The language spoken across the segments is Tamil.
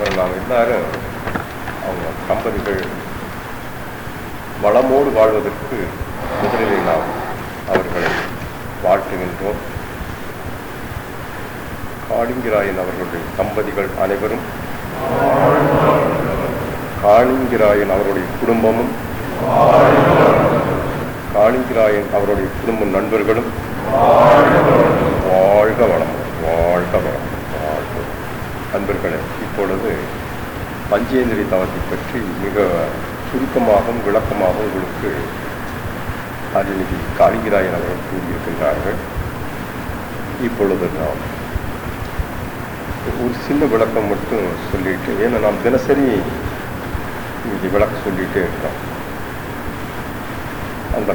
அப்புறம் நாம் எல்லாரும் அவங்க தம்பதிகள் வளமோடு வாழ்வதற்கு முதலில் நாம் அவர்களை வாழ்த்துகின்றோம் காளிங்கராயன் அவர்களுடைய தம்பதிகள் அனைவரும் காளிங்கிராயன் அவருடைய குடும்பமும் காளிங்கிராயன் அவருடைய குடும்ப நண்பர்களும் வாழ்க வளம் வாழ்க வளம் வாழ்க வளம். அன்பர்களே இப்பொழுது பஞ்சேந்திரி தவத்தை பற்றி மிக சுருக்கமாகவும் விளக்கமாகவும் உங்களுக்கு அருள்நிதி காளிங்கராயன் அவர்கள் கூறியிருக்கின்றார்கள். இப்பொழுது நாம் ஒரு சின்ன விளக்கம் மட்டும் சொல்லிட்டு ஏன்னா நாம் தினசரி இன்னைக்கு விளக்கம் சொல்லிகிட்டே இருக்கோம். அந்த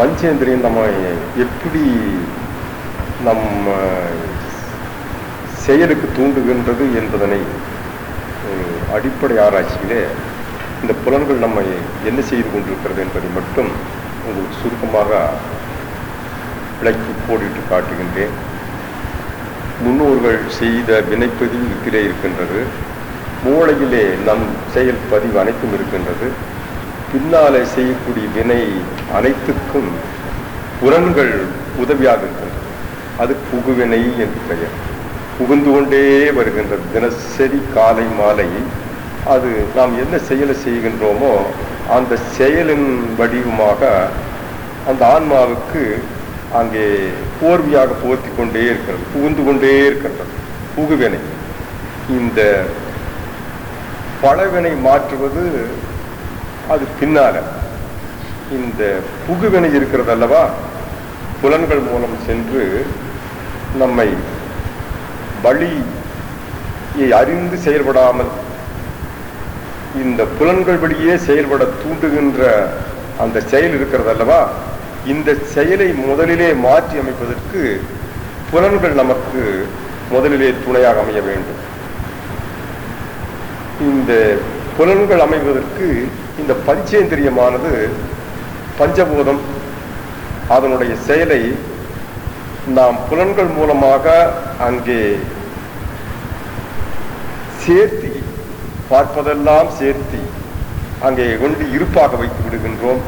பஞ்சேந்திரியம் நம்ம எப்படி நம்ம செயலுக்கு தூண்டுகின்றது என்பதனை ஒரு அடிப்படை ஆராய்ச்சியிலே இந்த புலன்கள் நம்மை என்ன செய்து கொண்டிருக்கிறது என்பதை மட்டும் உங்களுக்கு சுருக்கமாக விளக்கி போடிட்டு காட்டுகின்றேன். முன்னோர்கள் செய்த வினைப்பதிவு இதிலே இருக்கின்றது. மூளையிலே நம் செயல் பதிவு அனைத்தும் இருக்கின்றது. பின்னாலே செய்யக்கூடிய வினை அனைத்துக்கும் புலன்கள் உதவியாக இருக்கின்றது. அது புகுவினை என்று பெயர். புகுந்து கொண்டே வருகின்றது தினசரி காலை மாலை அது நாம் என்ன செயலை செய்கின்றோமோ அந்த செயலின் வடிவமாக அந்த ஆன்மாவுக்கு அங்கே போர்வையாக போர்த்தி கொண்டே இருக்கிறது புகுந்து கொண்டே இருக்கின்றது. புகுவினை. இந்த பழவினை மாற்றுவது அது பின்னால. இந்த புகுவினை இருக்கிறது அல்லவா புலன்கள் மூலம் சென்று நம்மை வழியை அறிந்து செயல்படாமல் இந்த புலன்கள் வழியே செயல்பட தூண்டுகின்ற அந்த செயல் இருக்கிறது அல்லவா? இந்த செயலை முதலிலே மாற்றி அமைப்பதற்கு புலன்கள் நமக்கு முதலிலே துணையாக அமைய வேண்டும். இந்த புலன்கள் அமைவதற்கு இந்த பஞ்சேந்திரியமானது பஞ்சபூதம் அதனுடைய செயலை நாம் புலன்கள் மூலமாக அங்கே சேர்த்தி பார்ப்பதெல்லாம் சேர்த்தி அங்கே கொண்டு இருப்பாக வைத்து விடுகின்றோம்.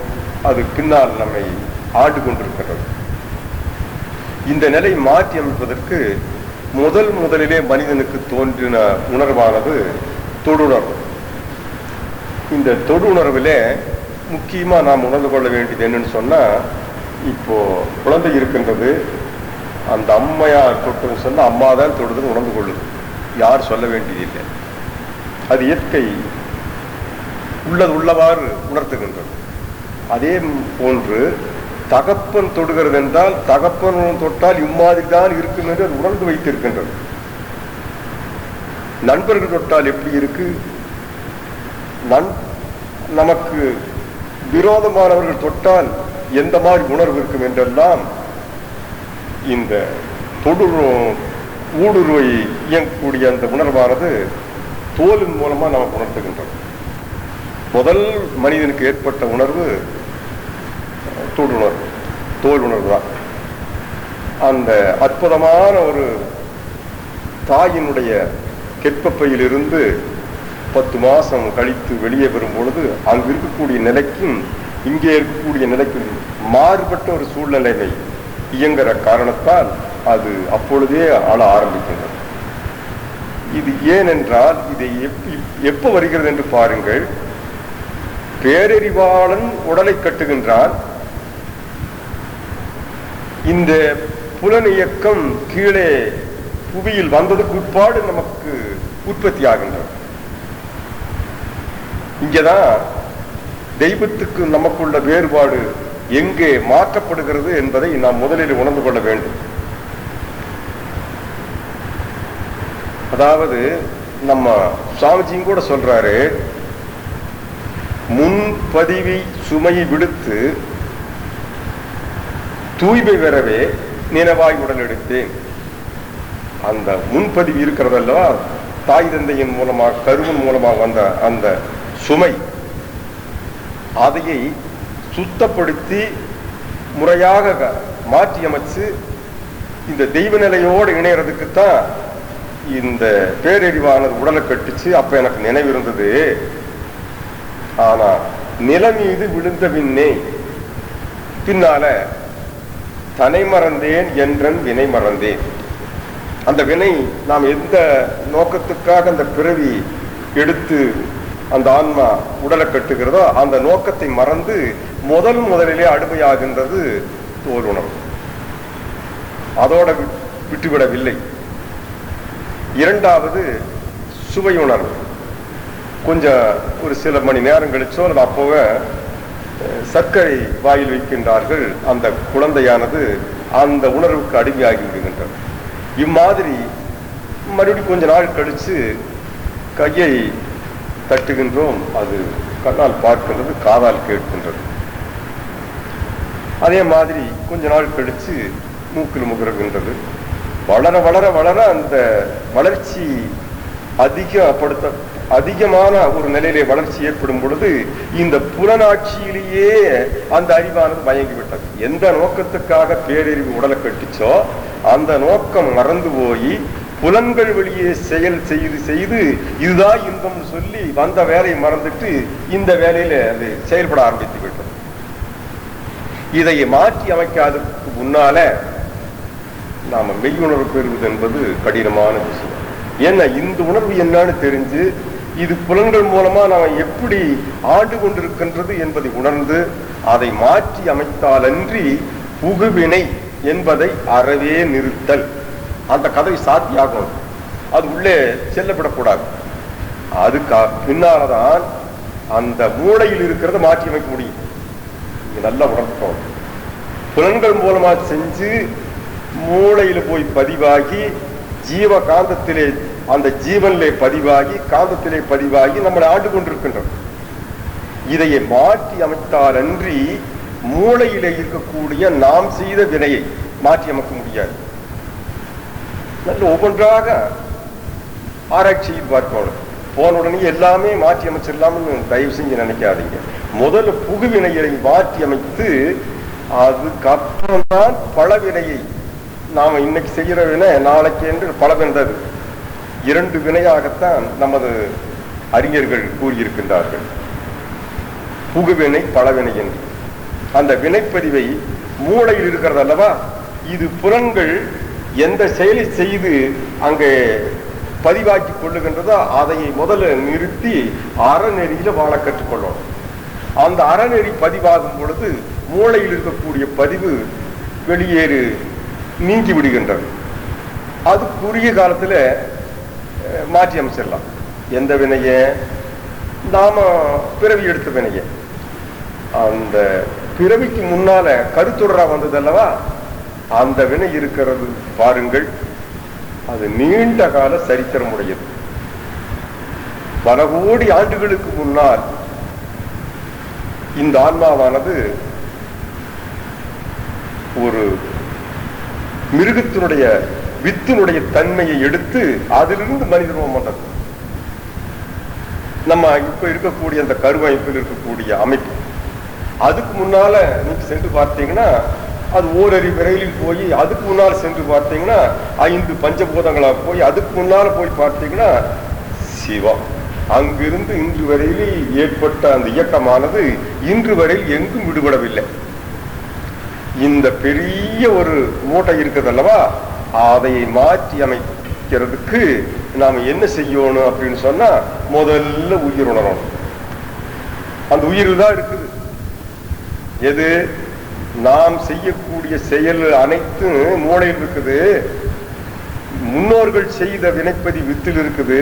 அது பின்னால் நம்மை ஆண்டு கொண்டிருக்கிறது. இந்த நிலை மாற்றி அமைப்பதற்கு முதல் முதலிலே மனிதனுக்கு தோன்றின உணர்வானது தொடுணர்வு. இந்த தொடு உணர்விலே முக்கியமா நாம் உணர்ந்து கொள்ள வேண்டியது என்னன்னு சொன்னா இப்போ குழந்தை இருக்கின்றது அந்த அம்மையார் தொட்டு சொன்னால் அம்மா தான் தொடுதுன்னு உணர்ந்து கொள்ளுது. யார் சொல்ல வேண்டியதில்லை. அது இயற்கை உள்ளது உள்ளவாறு உணர்த்துகின்றது. அதே போன்று தகப்பன் தொடுகிறது என்றால் தகப்பன் தொட்டால் இம்மாதிரி தான் இருக்கும் என்று அது உணர்ந்து வைத்திருக்கின்றது. நண்பர்கள் தொட்டால் எப்படி இருக்கு? நன் நமக்கு விரோதமானவர்கள் தொட்டால் எந்த மாதிரி உணர்வு இருக்கும் என்றெல்லாம் இந்த தொடு ஊடுருவை இயங்கக்கூடிய அந்த உணர்வானது தோலின் மூலமா நமக்கு உணர்த்துகின்றோம் முதல் மனிதனுக்கு ஏற்பட்ட உணர்வு தொடுணர்வு தோல் உணர்வு தான். அந்த அற்புதமான ஒரு தாயினுடைய கெப்பப்பையிலிருந்து பத்து மாசம் கழித்து வெளியே வரும் பொழுது அங்கு இருக்கக்கூடிய நிலைக்கும் இங்கே இருக்கக்கூடிய நிலைக்கும் மாறுபட்ட ஒரு சூழ்நிலைமை இயங்குற காரணத்தால் அது அப்பொழுதே ஆள ஆரம்பிக்கின்றது இது ஏனென்றால் இதை எப்ப வருகிறது என்று பாருங்கள். பேரறிவாளன் உடலை கட்டுகின்றான். இந்த புலன் இயக்கம் கீழே புவியில் வந்ததுக்கு உட்பாடு நமக்கு உற்பத்தி ஆகின்றது. இங்கதான் தெய்வத்துக்கு நமக்குள்ள வேறுபாடு எங்கே மாற்றப்படுகிறது என்பதை நாம் முதலில் உணர்ந்து கொள்ள வேண்டும். அதாவது நம்ம சுவாமிஜியும் கூட சொல்றாரு முன்பதிவி சுமையை விடுத்து தூய்மை பெறவே நினைவாய் உடல் எடுத்தேன். அந்த முன்பதிவு இருக்கிறதல்லவா தாய் தந்தையின் மூலமாக கருவின் மூலமாக வந்த அந்த சுமை. அதையை சுத்தப்படுத்தி முறையாக மாற்றி அமைச்சு இந்த தெய்வ நிலையோடு இணையறதுக்கு தான் இந்த பேரறிவானது உடலை கட்டுச்சு அப்ப எனக்கு நினைவு இருந்தது. ஆனா நில மீது விழுந்த பின்னே பின்னால தனை மறந்தேன் என்றன் வினை மறந்தேன். அந்த வினை நாம் எந்த நோக்கத்துக்காக அந்த பிறவி எடுத்து அந்த ஆன்மா உடலை கட்டுகிறதோ அந்த நோக்கத்தை மறந்து முதல் முதலிலே அடிமையாகின்றது தோல் உணர்வு அதோட விட்டுவிடவில்லை. இரண்டாவது சுவை உணர்வு. கொஞ்சம் ஒரு சில மணி நேரம் கழிச்சோ அல்லது அப்போவே சர்க்கரை வாயில் வைக்கின்றார்கள் அந்த குழந்தையானது அந்த உணர்வுக்கு அடிமையாகி விடுகின்றது. இம்மாதிரி மறுபடியும் கொஞ்ச நாள் கழிச்சு கையை தட்டுகின்றோம் அது கண்ணால் பார்க்கின்றது காதால் கேட்கின்றது. அதே மாதிரி கொஞ்ச நாள் கழிச்சு மூக்கில் முகர்கின்றது. வளர வளர வளர அந்த வளர்ச்சி அதிகப்படுத்த அதிகமான ஒரு நிலையிலே வளர்ச்சி ஏற்படும் பொழுது இந்த புலனாட்சியிலேயே அந்த அறிவானது மயங்கி விட்டது எந்த நோக்கத்துக்காக பேரறிவு உடலை கட்டிச்சோ அந்த நோக்கம் மறந்து போய் புலன்கள் வெளியே செயல் செய்து செய்து இதுதான் இன்பம் சொல்லி வந்த வேலையை மறந்துட்டு இந்த வேலையில அது செயல்பட ஆரம்பித்து விட்டது. இதை மாற்றி அமைக்காததுக்கு முன்னால நாம மெய்யுணர்வு பெறுவது என்பது கடினமான விஷயம். ஏன்னா இந்த உணர்வு என்னன்னு தெரிஞ்சு இது புலன்கள் மூலமா நாம் எப்படி ஆண்டு கொண்டிருக்கின்றது என்பதை உணர்ந்து அதை மாற்றி அமைத்தாலன்றி புகுவினை என்பதை அறவே நிறுத்தல். அந்த கதவை சாத்தியாகும் அது உள்ளே செல்லப்படக்கூடாது. அதுக்கு பின்னால்தான் அந்த மூளையில் இருக்கிறத மாற்றி அமைக்க முடியும். நல்லா உணர்த்தோம் புலன்கள் மூலமா செஞ்சு மூளையில போய் பதிவாகி ஜீவ காந்தத்திலே அந்த ஜீவனிலே பதிவாகி காந்தத்திலே பதிவாகி நம்மளை ஆண்டு கொண்டிருக்கின்றோம். இதையை மாற்றி அமைத்தால் அன்றி மூளையிலே இருக்கக்கூடிய நாம் செய்த வினையை மாற்றி அமைக்க முடியாது. நல்ல ஒவ்வொன்றாக ஆராய்ச்சி பார்க்கணும் போன உடனே எல்லாமே மாற்றி அமைச்சிடலாம்னு தயவு செஞ்சு நினைக்காதீங்க. முதல்ல புகுவினையை மாற்றி அமைத்து அதுக்கப்புறம்தான் பழவினையை நாம இன்னைக்கு செய்கிற வினை நாளைக்கு என்று பலவென்றது. இரண்டு வினையாகத்தான் நமது அறிஞர்கள் கூறியிருக்கின்றார்கள். புகுவினை பழவினை என்று. அந்த வினைப்பதிவை மூளையில் இருக்கிறது அல்லவா இது புலன்கள் எந்த செயலை செய்து அங்கே பதிவாக்கி கொள்ளுகின்றதோ அதை முதல்ல நிறுத்தி அறநெறியில வாழ கற்றுக்கொள்ளணும். அந்த அறநெறி பதிவாகும் பொழுது மூளையில் இருக்கக்கூடிய பதிவு வெளியேறு நீங்கி விடுகின்றது. அது குறுகிய காலத்தில் மாற்றி அமைச்சிடலாம். எந்த வினைய? நாம பிறவி எடுத்த வினைய. அந்த பிறவிக்கு முன்னால கருத்துடரா வந்தது அல்லவா? அந்த வினை இருக்கிறது. பாருங்கள். அது நீண்ட கால சரித்திரம் உடையது பல கோடி ஆண்டுகளுக்கு முன்னால் இந்த ஆன்மாவானது ஒரு மிருகத்தினுடைய வித்தினுடைய தன்மையை எடுத்து அதிலிருந்து மனிதர்வம் பண்றது. நம்ம இப்ப இருக்கக்கூடிய அந்த கருவமைப்பில் இருக்கக்கூடிய அமைப்பு. அதுக்கு முன்னால நீங்க சென்று பார்த்தீங்கன்னா அது ஓரறி விரைவில் போய் அதுக்கு முன்னால் சென்று பார்த்தீங்கன்னா ஐந்து பஞ்சபூதங்களா போய் அதுக்கு முன்னால் போய் பார்த்தீங்கன்னா சிவம் அங்கிருந்து இன்று வரையில் ஏற்பட்ட அந்த இயக்கமானது இன்று வரையில் எங்கும் விடுபடவில்லை. இந்த பெரிய ஒரு மூட்டை இருக்குது அல்லவா அதை மாற்றி அமைக்கிறதுக்கு நாம என்ன செய்யணும் அப்படின்னு சொன்னா முதல்ல உயிர் உணரணும். அந்த உயிர் தான் இருக்குது. எது? நாம் செய்யக்கூடிய செயல் அனைத்தும் மூளையில் இருக்குது. முன்னோர்கள் செய்த வினைப்பதி வித்தில் இருக்குது.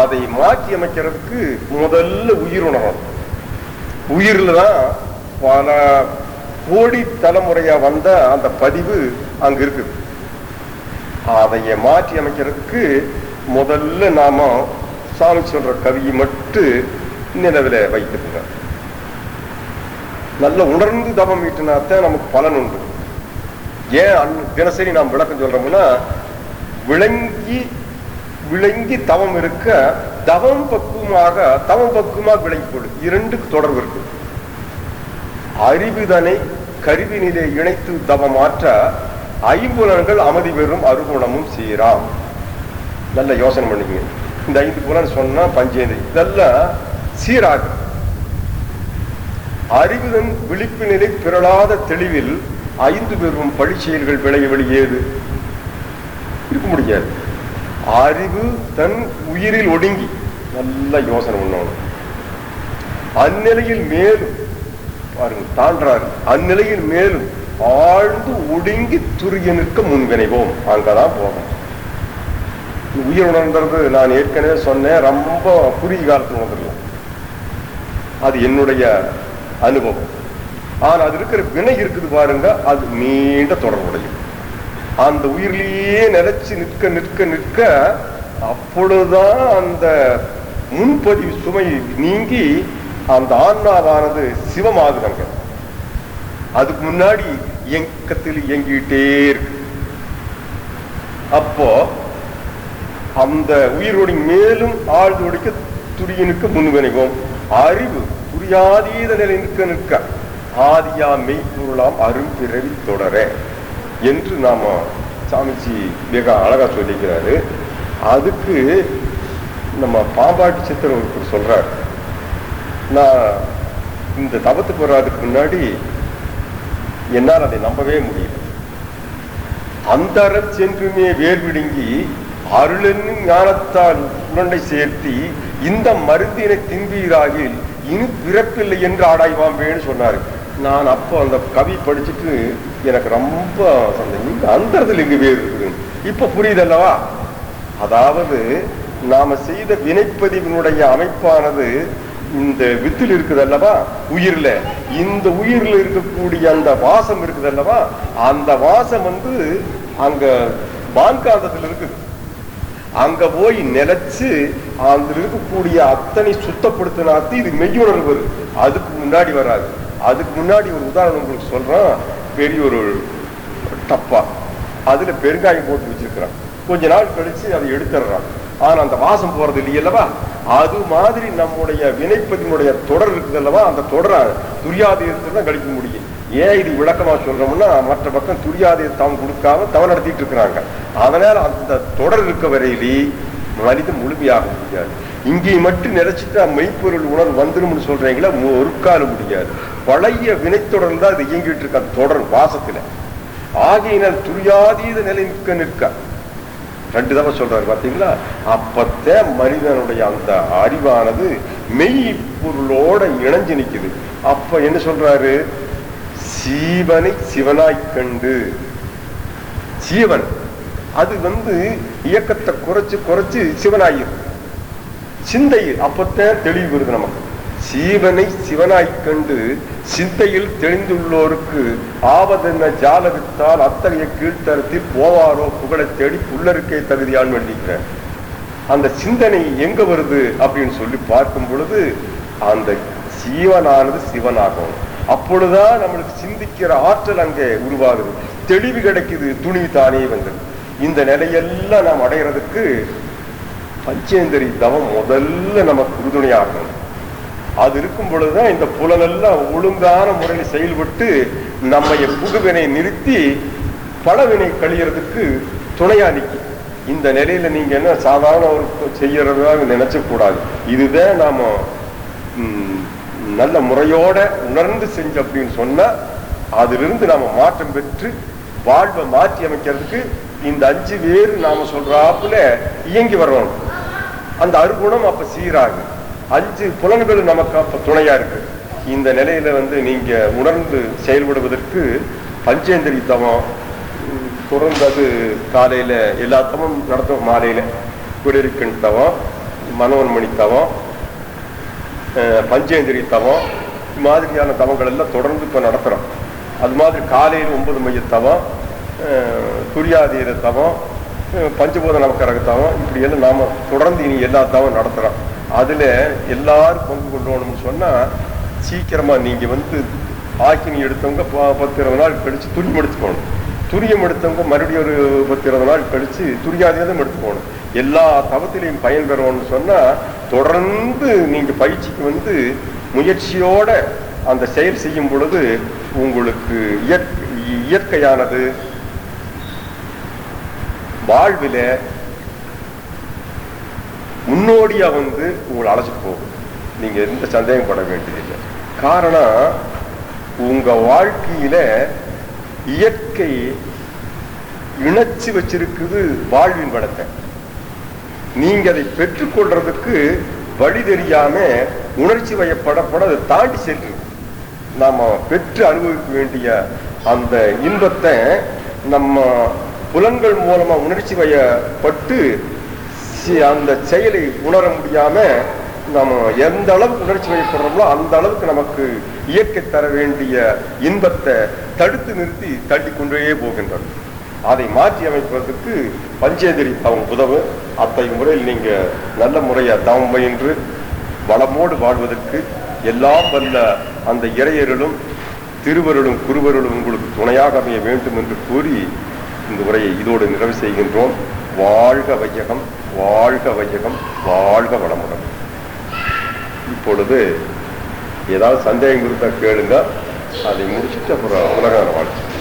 அதை மாற்றி அமைக்கிறதுக்கு முதல்ல உயிர் உயிரில் தான் பல கோடி தலைமுறையா வந்த அந்த பதிவு அங்க இருக்குது. அதைய மாற்றி அமைக்கிறதுக்கு முதல்ல நாம சாமி சொல்ற கவியை மட்டும் நினைவில் வைத்திருங்க நல்ல உணர்ந்து தவம் ஈட்டினாத்தான் நமக்கு பலன் உண்டு. ஏன் தினசரி நாம் விளக்கம் சொல்றோம்னா விளங்கி விளங்கி தவம் இருக்க தவம் பக்குவமாக தவம் பக்குவமாக விளங்கி கொடு. இரண்டுக்கு தொடர்பு இருக்கு. அறிவுதனை கருவி நிலை இணைத்து தவமாற்ற ஐம்புலன்கள் அமைதி பெறும் அருகுணமும் சீராம். நல்ல யோசனை பண்ணிக்கங்க. இந்த ஐந்து புலன் சொன்னா பஞ்சேந்திரி. இதெல்லாம் சீராகும் அறிவுதன் விழிப்பு நிலை பிறளாத தெளிவில் ஐந்து பெறும் பழிச்செயல்கள் விளைய வெளியேது இருக்க முடியாது. அறிவு தன் உயிரில் ஒடுங்கி நல்ல யோசனை பண்ணணும் அந்நிலையில் மேலும் பாருங்க தாண்டாரு அந்நிலையில் மேலும் ஆழ்ந்து ஒடுங்கி துருகி நிற்க முன்வினைவோம் அங்கதான் போகணும். உயிர் உணர்ந்தது நான் ஏற்கனவே சொன்னேன் ரொம்ப குறுகிய காலத்தில் உணர்ந்துடலாம் அது என்னுடைய அனுபவம் ஆனால் அது இருக்கிற வினை இருக்குது பாருங்க அது நீண்ட தொடர்புடையது அந்த உயிரிலேயே நிலைச்சு நிற்க நிற்க நிற்க அப்பொழுதுதான் அந்த முன்பதிவு சுமை நீங்கி அந்த ஆன்மாவானது சிவமாகுதுங்க. அதுக்கு முன்னாடி இயக்கத்தில் இயங்கிட்டே இருக்கு. அப்போ அந்த உயிரோடு மேலும் ஆழ்ந்து ஒடிக்க துடியனுக்கு முன்வினைவோம் அறிவு புரியாதீத நிலை நிற்க நிற்க ஆதியா மெய்ப்பொருளாம் அரும்பிறவி தொடர என்று நாம சாமிஜி மிக அழகா சொல்லிக்கிறாரு. அதுக்கு நம்ம பாம்பாட்டி சித்திரம் ஒருத்தர் சொல்றார். நான் இந்த தபத்து வர்றதுக்கு முன்னாடி என்னால் அதை நம்பவே முடியல. அந்தர சென்றுமே வேர்விடுங்கி அருளென்னும் ஞானத்தால் உருண்டை சேர்த்தி இந்த மருந்தினை தின்பீராகில் இனி பிறப்பில்லை என்று ஆடாய்வாம்பேன்னு சொன்னாரு. நான் அப்போ அந்த கவி படிச்சுட்டு எனக்கு ரொம்ப சந்தேகம். இங்க அந்தரத்தில் இங்கு வேறு இருக்குது. இப்ப புரியுதல்லவா அதாவது நாம செய்த வினைப்பதிவினுடைய அமைப்பானது இந்த வித்தில் இருக்குது அல்லவா? உயிர்ல. இந்த உயிர்ல இருக்கக்கூடிய அந்த வாசம் இருக்குது அல்லவா? அந்த வாசம் வந்து அங்க வான்காந்தத்தில் இருக்குது. அங்க போய் நிலைச்சு அதில் இருக்கக்கூடிய அத்தனை சுத்தப்படுத்தினாத்து இது மெய்யுணர்வு அதுக்கு முன்னாடி வராது. அதுக்கு முன்னாடி ஒரு உதாரணம் உங்களுக்கு சொல்றான். பெரிய ஒரு டப்பா அதுல பெருங்காயம் போட்டு வச்சிருக்கிறான் கொஞ்ச நாள் கழிச்சு அதை எடுத்துடுறான் ஆனா அந்த வாசம் போறது இல்லையல்லவா அது மாதிரி நம்முடைய வினைப்பதினுடைய தொடர் இருக்குது அல்லவா? அந்த தொடரை துரியாதீதத்தில் தான் கழிக்க முடியும். ஏன் இது விளக்கமா சொல்றோம்னா மற்ற பக்கம் துரியாதீதம் கொடுக்காம தவறு நடத்திட்டு இருக்கிறாங்க. அதனால அந்த தொடர் இருக்க வரையிலே மனிதம் முழுமையாக முடியாது. இங்கே மட்டும் நினைச்சிட்டா மெய்ப்பொருள் உணர்வு வந்துரும்னு சொல்றீங்களா ஒரு காலம் முடியாது. பழைய வினைத்தொடர் தான் அது இயங்கிட்டு இருக்க அந்த தொடர் வாசத்துல. ஆகையினால் துரியாதீத நிலை நிற்க நிற்க. ரெண்டு தடவை சொல்றாரு பாத்தீங்களா? அப்பத்த மனிதனுடைய அந்த அறிவானது மெய் பொருளோட இணைஞ்சு நிக்குது. அப்ப என்ன சொல்றாரு? சீவனை சிவனாய் கண்டு. சீவன். அது வந்து இயக்கத்தை குறைச்சு குறைச்சு சிவனாயிரும் சிந்தை அப்பத்தான் தெளிவு வருது நமக்கு. சீவனை சிவனாய் கண்டு சிந்தையில் தெளிந்துள்ளோருக்கு ஆவதென்ன ஜாலவித்தால் அத்தகைய கீழ்த்தரத்தில் போவாரோ புகழை தேடி புல்லருக்கே தகுதியான் வேண்டிக்கிறேன். அந்த சிந்தனை எங்க வருது அப்படின்னு சொல்லி பார்க்கும் பொழுது அந்த சீவனானது சிவனாகும். அப்பொழுதுதான் நம்மளுக்கு சிந்திக்கிற ஆற்றல் அங்கே உருவாகுது. தெளிவு கிடைக்குது துணி தானே வந்தது. இந்த நிலையெல்லாம் நாம் அடையிறதுக்கு பஞ்சேந்திரி தவம் முதல்ல நமக்கு உறுதுணையாகணும். அது இருக்கும் பொழுதுதான் இந்த புலனெல்லாம் ஒழுங்கான முறையில் செயல்பட்டு நம்மைய புகுவினை நிறுத்தி பலவினை கழியறதுக்கு துணையா நிற்கும் இந்த நிலையில நீங்க என்ன சாதாரண ஒரு செய்யறதாக நினைச்ச கூடாது இதுதான் நாம நல்ல முறையோட உணர்ந்து செஞ்சு அப்படின்னு சொன்னா அதிலிருந்து நாம மாற்றம் பெற்று வாழ்வை மாற்றி அமைக்கிறதுக்கு இந்த அஞ்சு பேர் நாம சொல்றாப்புல இயங்கி வரணும். அந்த அருகுணம் அப்ப சீராகு. அஞ்சு புலன்கள் நமக்கு அப்ப துணையா இருக்கு. இந்த நிலையில வந்து நீங்க உணர்ந்து செயல்படுவதற்கு பஞ்சேந்திரி தவம் துறந்தது தொடர்ந்தது காலையில எல்லா தவம் நடத்தும் மாலையில குடியிருக்கின் தவம் மனோன்மணி தவம் பஞ்சேந்திரி தவம் மாதிரியான தவங்கள் எல்லாம் தொடர்ந்து இப்ப நடத்துறோம். அது மாதிரி காலையில் ஒன்பது மைய தவம் துரியாதீர தவம் பஞ்சபூத நமக்கரக தவம் இப்படி எல்லாம் நாம தொடர்ந்து இனி எல்லா தவம் நடத்துறோம். அதுல எல்லாரும் பங்கு கொள்ளணும்னு சொன்னா சீக்கிரமா நீங்க வந்து ஆக்கினி எடுத்தவங்க ப- பத்து இருபது நாள் கழிச்சு துரியம் எடுத்துக்கணும் துரியம் எடுத்தவங்க மறுபடியும் ஒரு பத்து இருபது நாள் கழிச்சு துரியாதீதம் எடுத்துக்கணும் எல்லா தவத்திலையும் பயன் பெறணும்னு சொன்னா தொடர்ந்து நீங்க பயிற்சிக்கு வந்து முயற்சியோட அந்த செயல் செய்யும் பொழுது உங்களுக்கு இயற்- இயற்கையானது வாழ்வில முன்னோடியா வந்து உங்களை அழைச்சிட்டு போகும். நீங்க எந்த சந்தேகப்பட வேண்டியதில்லை. காரணம் உங்க வாழ்க்கையில இயற்கை இணைச்சு வச்சிருக்குது வாழ்வின் வளத்தை. நீங்க அதை பெற்றுக்கொள்றதுக்கு வழி தெரியாம உணர்ச்சி வயப்படப்பட அதை தாண்டி சென்று நாம பெற்று அனுபவிக்க வேண்டிய அந்த இன்பத்தை நம்ம புலன்கள் மூலமா உணர்ச்சி வயப்பட்டு அந்த செயலை உணர முடியாம நம்ம எந்த அளவுக்கு உணர்ச்சி வயப்படுறோமோ அந்த அளவுக்கு நமக்கு இயற்கை தர வேண்டிய இன்பத்தை தடுத்து நிறுத்தி தள்ளி கொண்டே போகின்றன அதை மாற்றி அமைப்பதற்கு பஞ்சேந்திரி தவம் உதவு. அத்தகைய முறையில் நீங்க நல்ல முறையை தவம் பயின்று வளமோடு வாழ்வதற்கு எல்லாம் வல்ல அந்த இறையர்களும் திருவருளும் குருவருளும் உங்களுக்கு துணையாக அமைய வேண்டும் என்று கூறி இந்த உரையை இதோடு நிறைவு செய்கின்றோம். வாழ்க வையகம் வாழ்க வையகம் வாழ்க வளமுடன். இப்பொழுது ஏதாவது சந்தேகம் இருந்தா கேளுங்க. அதை முடிச்சுட்டு அப்புறம் உலக வாழ்க்கை